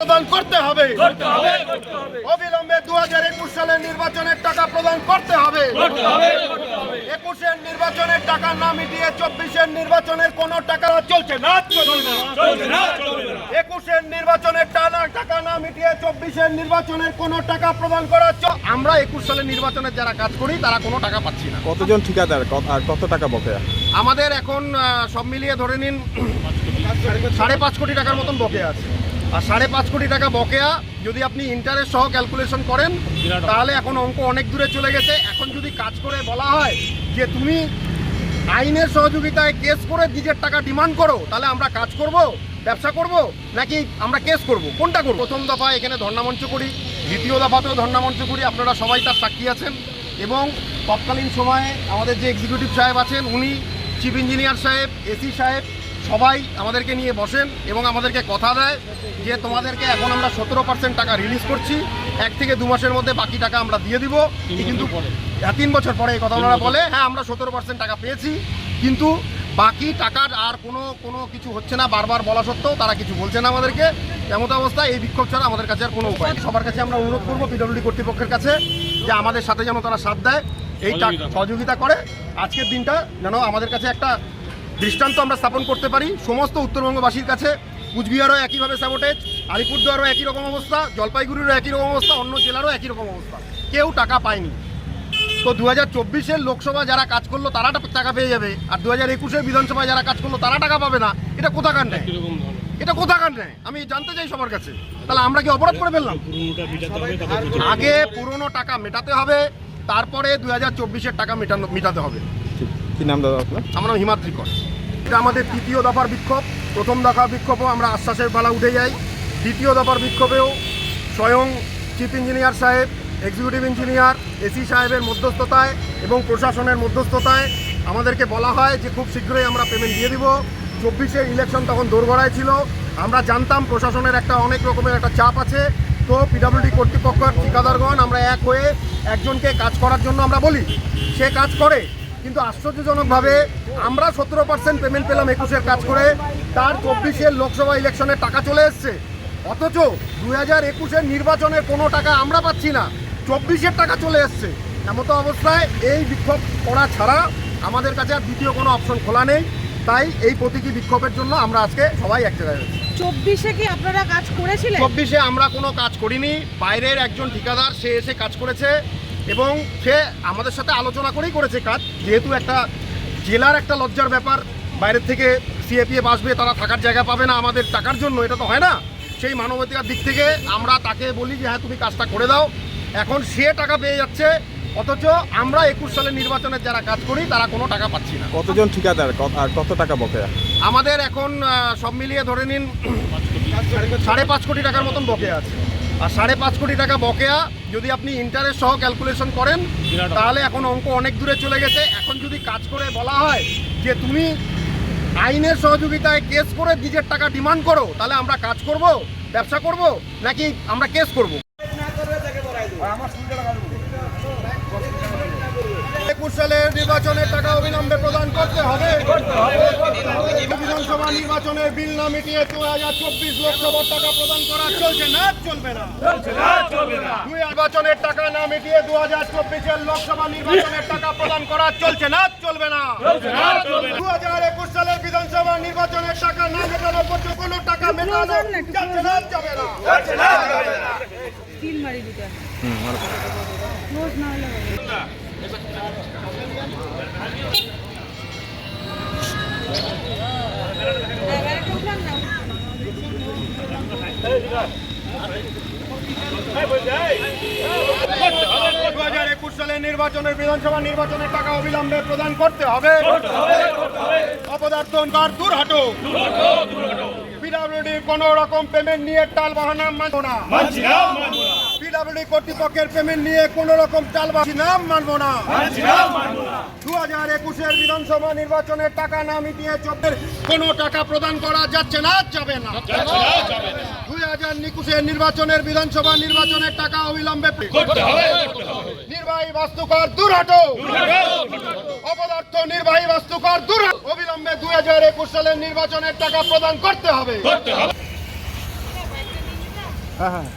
প্রদান করতে হবে। অবিলম্বে দু হাজার একুশ সালের নির্বাচনের টাকা প্রদান করতে হবে। একুশের নির্বাচনের টাকা না মিটিয়ে চব্বিশের নির্বাচনের কোনো টাকা চলছে না। একুশের নির্বাচনের টানা টাকা না মিটিয়ে চব্বিশের নির্বাচনের কোনো টাকা প্রদান করা আমরা একুশ সালের নির্বাচনের যারা কাজ করি তারা কোনো টাকা পাচ্ছি না। কতজন ঠিকাদার? কত- আর কত টাকা বকেয়া? আমাদের এখন সব মিলিয়ে ধরে নিন সাড়ে পাঁচ কোটি টাকার মতন বকেয়া আছে। আর সাড়ে পাঁচ কোটি টাকা বকেয়া যদি আপনি ইন্টারেস্ট সহ ক্যালকুলেশন করেন তাহলে এখন অঙ্ক অনেক দূরে চলে গেছে। এখন যদি কাজ করে বলা হয় যে তুমি আইনের সহযোগিতায় কেস করে নিজের টাকা ডিমান্ড করো তাহলে আমরা কাজ করব ব্যবসা করব নাকি আমরা কেস করব? কোনটা করব? প্রথম দফা এখানে ধর্ণামঞ্চ করি দ্বিতীয় দফাতেও ধর্ণামঞ্চ করি আপনারা সবাই তার সাক্ষী আছেন। এবং তৎকালীন সময়ে আমাদের যে এক্সিকিউটিভ সাহেব আছেন উনি চিফ ইঞ্জিনিয়ার সাহেব এসি সাহেব সবাই আমাদেরকে নিয়ে বসেন এবং আমাদেরকে কথা দেয় যে তোমাদেরকে এখন আমরা সতেরো পার্সেন্ট টাকা রিলিজ করছি। এক থেকে দু মাসের মধ্যে বাকি টাকা আমরা দিয়ে দিব। কিন্তু হ্যাঁ, তিন বছর পরে এই কথা ওনারা বলে হ্যাঁ আমরা সতেরো পার্সেন্ট টাকা পেয়েছি কিন্তু বাকি টাকার আর কোনো কোনো কিছু হচ্ছে না বারবার বলা সত্ত্বেও তারা কিছু বলছে না আমাদেরকে। এমত অবস্থায় এই বিক্ষোভ ছাড়া আমাদের কাছে আর কোনো উপায়। সবার কাছে আমরা অনুরোধ করব পিডব্লিউডি কর্তৃপক্ষের কাছে যে আমাদের সাথে যেন তারা সাথ দেয়। এই সহযোগিতা করে। আজকের দিনটা যেন আমাদের কাছে একটা দৃষ্টান্ত আমরা স্থাপন করতে পারি। সমস্ত উত্তরবঙ্গবাসীর কাছে কুচবিহারও একইভাবে স্যাবোটেজ আলিপুরদুয়ারও একই রকম অবস্থা জলপাইগুড়িরও একই রকম অবস্থা অন্য জেলারও একই রকম অবস্থা। কেউ টাকা পায়নি। তো দু হাজার চব্বিশের লোকসভা যারা কাজ করল তারা টাকা পেয়ে যাবে। আর দু হাজার একুশের বিধানসভায় যারা কাজ করল তারা টাকা পাবে না। এটা কোথাকার নেয় এটা কোথাকার নেয় আমি জানতে চাই সবার কাছে। তাহলে আমরা কি অপরাধ করে ফেললাম? আগে পুরনো টাকা মেটাতে হবে তারপরে দু হাজার চব্বিশের টাকা মেটানো মেটাতে হবে। কি নাম দাদা আপনার? আমরা হিমাদ্রি কর। এটা আমাদের তৃতীয় দফার বিক্ষোভ। প্রথম দফার বিক্ষোভও আমরা আশ্বাসের বেলা উঠে যাই। দ্বিতীয় দফার বিক্ষোভেও স্বয়ং চিফ ইঞ্জিনিয়ার সাহেব, এক্সিকিউটিভ ইঞ্জিনিয়ার এসি সাহেবের মধ্যস্থতায় এবং প্রশাসনের মধ্যস্থতায় আমাদেরকে বলা হয় যে খুব শীঘ্রই আমরা পেমেন্ট দিয়ে দিব। চব্বিশের ইলেকশন তখন দোরগড়ায় ছিল। আমরা জানতাম প্রশাসনের একটা অনেক রকমের একটা চাপ আছে। তো পিডাব্লিউডি কর্তৃপক্ষ ঠিকাদারগণ আমরা এক হয়ে একজনকে কাজ করার জন্য আমরা বলি। সে কাজ করে। কিন্তু আশ্চর্যজনকভাবে আমরা সতেরো পার্সেন্ট পেমেন্ট পেলাম একুশের কাজ করে তার চব্বিশের লোকসভা ইলেকশনের টাকা চলে এসছে। অথচ দু হাজার একুশের নির্বাচনের কোনো টাকা আমরা পাচ্ছি না চব্বিশের টাকা চলে এসছে। এমতো অবস্থায় এই বিক্ষোভ করা ছাড়া আমাদের কাছে আর দ্বিতীয় কোনো অপশন খোলা নেই। তাই এই প্রতীকী বিক্ষোভের জন্য আমরা আজকে সবাই এক জায়গায় চব্বিশে কি আপনারা কাজ করেছিলেন? চব্বিশে আমরা কোনো কাজ করিনি। বাইরের একজন ঠিকাদার সে এসে কাজ করেছে। এবং সে আমাদের সাথে আলোচনা করেই করেছে কাজ। যেহেতু একটা জেলার একটা লজ্জার ব্যাপার বাইরের থেকে সিএপিএফ আসবে তারা থাকার জায়গা পাবে না আমাদের টাকার জন্য এটা তো হয় না। সেই মানবাধিকার দিক থেকে আমরা তাকে বলি যে হ্যাঁ তুমি কাজটা করে দাও। এখন সে টাকা পেয়ে যাচ্ছে অথচ আমরা একুশ সালের নির্বাচনের যারা কাজ করি তারা কোনো টাকা পাচ্ছি না। কতজন ঠিকাদার? আর কত টাকা বকেয়া? আমাদের এখন সব মিলিয়ে ধরে নিন সাড়ে পাঁচ কোটি টাকার মতন বকেয়া আছে। আর সাড়ে পাঁচ কোটি টাকা বকেয়া যদি আপনি ইন্টারেস্ট সহ ক্যালকুলেশন করেন তাহলে এখন অঙ্ক অনেক দূরে চলে গেছে। এখন যদি কাজ করে বলা হয় যে তুমি আইনের সহযোগিতায় কেস করে নিজের টাকা ডিমান্ড করো তাহলে আমরা কাজ করব ব্যবসা করব নাকি আমরা কেস করব? একুশ সালের নির্বাচনের টাকা অবিলম্বে প্রদান করতে হবে। বিধানসভা নির্বাচনের বিল না মিটিয়ে দু হাজার চব্বিশ লোকসভার টাকা প্রদান করা চলছে না চলবে না। দুই নির্বাচনের টাকা না মিটিয়ে দু হাজার চব্বিশের লোকসভা নির্বাচনের টাকা প্রদান করা চলছে না চলবে না। দু হাজার একুশ সালের বিধানসভা নির্বাচনের টাকা না মেটানো পর্যন্ত কোনো টাকা মেটানো যাচ্ছে না যাবে না। তিন মারি দুটো হুম একুশ সালের নির্বাচনের বিধানসভা নির্বাচনের টাকা অবিলম্বে প্রদান করতে হবে। অপদার্থ কার দূর হাটো পিডাব্লিউডি কোন রকম পেমেন্ট নিয়ে টাল বাহানা মানব না। পিডাব্লিউডি কর্তৃপক্ষের পেমেন্ট নিয়ে কোন রকম টাল বাহানা মানবো না। দু হাজার একুশের বিধানসভা নির্বাচনের টাকা না মিটিয়ে চব্বিশ কোনো টাকা প্রদান করা যাচ্ছে না যাবে না। দুই হাজার একুশের নির্বাচনের বিধানসভা নির্বাচনের টাকা অবিলম্বে নির্বাহী বাস্তুকর দুরাটো। অপদার্থ নির্বাহী বাস্তুকর দূর অবিলম্বে দুই হাজার একুশ সালের নির্বাচনের টাকা প্রদান করতে হবে। হ্যাঁ হ্যাঁ।